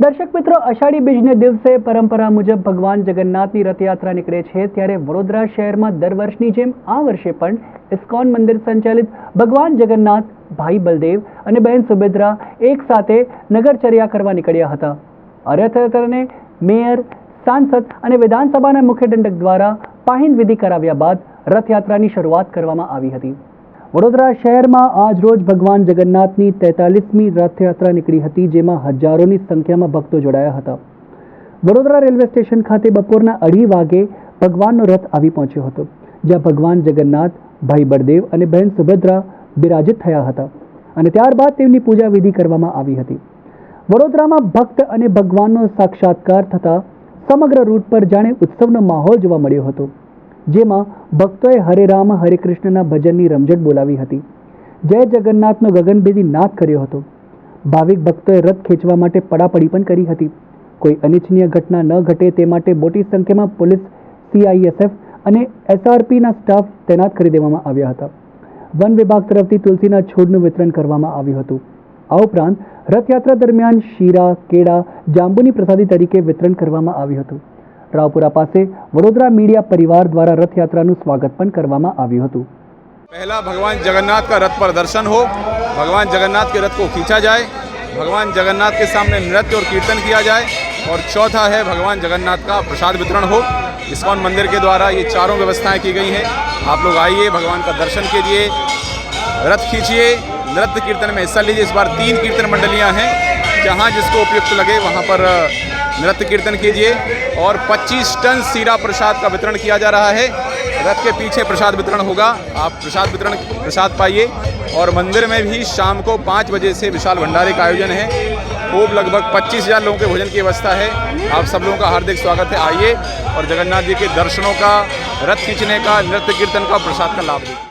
દર્શક મિત્રો, અષાઢી બીજને દિવસે પરંપરા મુજબ ભગવાન જગન્નાથની રથયાત્રા નીકળે છે. ત્યારે વડોદરા શહેરમાં દર વર્ષની જેમ આ વર્ષે પણ ઇસ્કોન મંદિર સંચાલિત ભગવાન જગન્નાથ, ભાઈ બલદેવ અને બહેન સુભદ્રા એક સાથે નગરચર્યા કરવા નીકળ્યા હતા. આ રથયાત્રાને મેયર, સાંસદ અને વિધાનસભાના મુખ્ય દંડક દ્વારા પાહીન વિધિ કરાવ્યા બાદ રથયાત્રાની શરૂઆત કરવામાં આવી હતી. વડોદરા શહેરમાં આજ રોજ ભગવાન જગન્નાથની તેતાલીસમી રથયાત્રા નીકળી હતી, જેમાં હજારોની સંખ્યામાં ભક્તો જોડાયા હતા. વડોદરા રેલવે સ્ટેશન ખાતે બપોરના અઢી વાગે ભગવાનનો રથ આવી પહોંચ્યો હતો, જ્યાં ભગવાન જગન્નાથ, ભાઈ બળદેવ અને બહેન સુભદ્રા બિરાજિત થયા હતા અને ત્યારબાદ તેમની પૂજા વિધિ કરવામાં આવી હતી. વડોદરામાં ભક્ત અને ભગવાનનો સાક્ષાત્કાર થતા સમગ્ર રૂટ પર જાણે ઉત્સવનો માહોલ જોવા મળ્યો હતો. જેમાં ભક્તોએ હરે રામ, હરે કૃષ્ણના ભજનની રમઝટ બોલાવી હતી. જય જગન્નાથનો ગગનભેદી નાદ કર્યો હતો. ભાવિક ભક્તોએ રથ ખેંચવા માટે પડાપડી પણ કરી હતી. કોઈ અનિચ્છનીય ઘટના ન ઘટે તે માટે મોટી સંખ્યામાં પોલીસ સીઆઈએસએફ અને એસઆરપીના સ્ટાફ તૈનાત કરી દેવામાં આવ્યા હતા. વન વિભાગ તરફથી તુલસીના છોડનું વિતરણ કરવામાં આવ્યું હતું. આ ઉપરાંત રથયાત્રા દરમિયાન શીરા, કેળા, જાંબુની પ્રસાદી તરીકે વિતરણ કરવામાં આવ્યું હતું. રાવપુરા પાસે વડોદરા મીડિયા પરિવાર દ્વારા રથયાત્રાનું સ્વાગત પણ કરવામાં આવ્યું હતું पहला भगवान जगन्नाथ का रथ पर दर्शन हो भगवान जगन्नाथ के रथ को खींचा जाए भगवान जगन्नाथ के सामने नृत्य और कीर्तन किया जाए और चौथा है भगवान जगन्नाथ का प्रसाद वितरण हो इस्कॉन मंदिर के द्वारा ये चारों व्यवस्थाएं की गई हैं आप लोग आइए भगवान का दर्शन कीजिए रथ खींचिए नृत्य कीर्तन में हिस्सा लीजिए इस बार तीन कीर्तन मंडलियां हैं जहां जिसको उपयुक्त लगे वहां पर अ, नृत्य कीर्तन कीजिए और 25 टन सीरा प्रसाद का वितरण किया जा रहा है। रथ के पीछे प्रसाद वितरण होगा। आप प्रसाद वितरण, प्रसाद पाइए और मंदिर में भी शाम को पाँच बजे से विशाल भंडारे का आयोजन है। खूब लगभग पच्चीस हज़ार लोगों के भोजन की व्यवस्था है। आप सब लोगों का हार्दिक स्वागत है। आइए और जगन्नाथ जी के दर्शनों का, रथ खींचने का, नृत्य कीर्तन का, प्रसाद का लाभ लीजिए।